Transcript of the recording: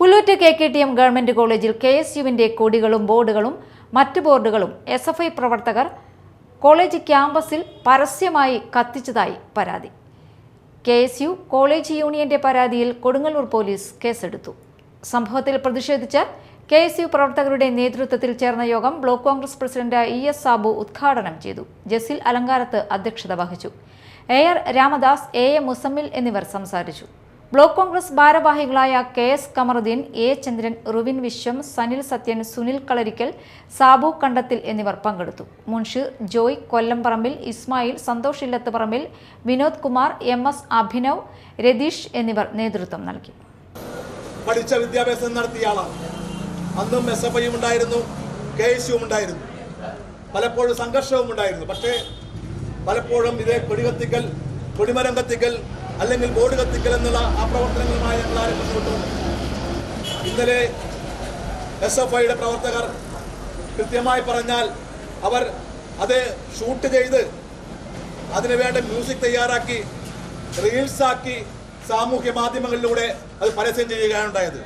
Pullut K K T M government കോളേജിൽ K S യുവിന്റെ കൊടികളും ബോർഡുകളും മറ്റ് ബോർഡുകളും എസ് എഫ് ഐ പ്രവർത്തകർ കോളേജ് ക്യാമ്പസിൽ പരസ്യമായി കത്തിച്ചതായി പരാതി. കെ എസ് യു കോളേജ് യൂണിയന്റെ പരാതിയിൽ കൊടുങ്ങല്ലൂർ പോലീസ് കേസെടുത്തു. സംഭവത്തിൽ പ്രതിഷേധിച്ച് കെ എസ് യു പ്രവർത്തകരുടെ നേതൃത്വത്തിൽ ചേർന്ന യോഗം block Congress president E S Sabu ഉദ്ഘാടനം ചെയ്തു. ജസിൽ അലങ്കാരത്ത് അധ്യക്ഷത വഹിച്ചു. A R Ramadas A A Muzammil എന്നിവർ സംസാരിച്ചു. ബ്ലോക്ക് കോൺഗ്രസ് ഭാരവാഹികളായ K S Kamaruddeen A Chandran Ruvin Viswam Sanil Sathyan Sunil Kalarikkal Sabu Kandathil എന്നിവർ പങ്കെടുത്തു. മുൻഷി ജോയ് കൊല്ലംപറമ്പിൽ ഇസ്മായിൽ സന്തോഷ് ഇല്ലത്തുപറമ്പിൽ വിനോദ് കുമാർ എം എസ് അഭിനവ് രതീഷ് എന്നിവർ നേതൃത്വം നൽകി. പഠിച്ച വിദ്യാഭ്യാസം നടത്തിയ അന്നും എസ് എഫ് ഉണ്ടായിരുന്നു കെ എസ് യുവും ഉണ്ടായിരുന്നു. പലപ്പോഴും സംഘർഷവും ഉണ്ടായിരുന്നു. പക്ഷേ പലപ്പോഴും ഇതേ കൊടികത്തിക്കൽ കൊടിമരം കത്തിക്കൽ അല്ലെങ്കിൽ ബോർഡ് കത്തിക്കൽ എന്നുള്ള ആ പ്രവർത്തനങ്ങളുമായി ഞങ്ങൾ ആരും ഇന്നലെ എസ് എഫ് ഐയുടെ പ്രവർത്തകർ കൃത്യമായി പറഞ്ഞാൽ അവർ അത് ഷൂട്ട് ചെയ്ത് അതിനുവേണ്ട മ്യൂസിക് തയ്യാറാക്കി റീൽസാക്കി സാമൂഹ്യ മാധ്യമങ്ങളിലൂടെ അത് പരസ്യം ചെയ്യുകയാണ് ഉണ്ടായത്.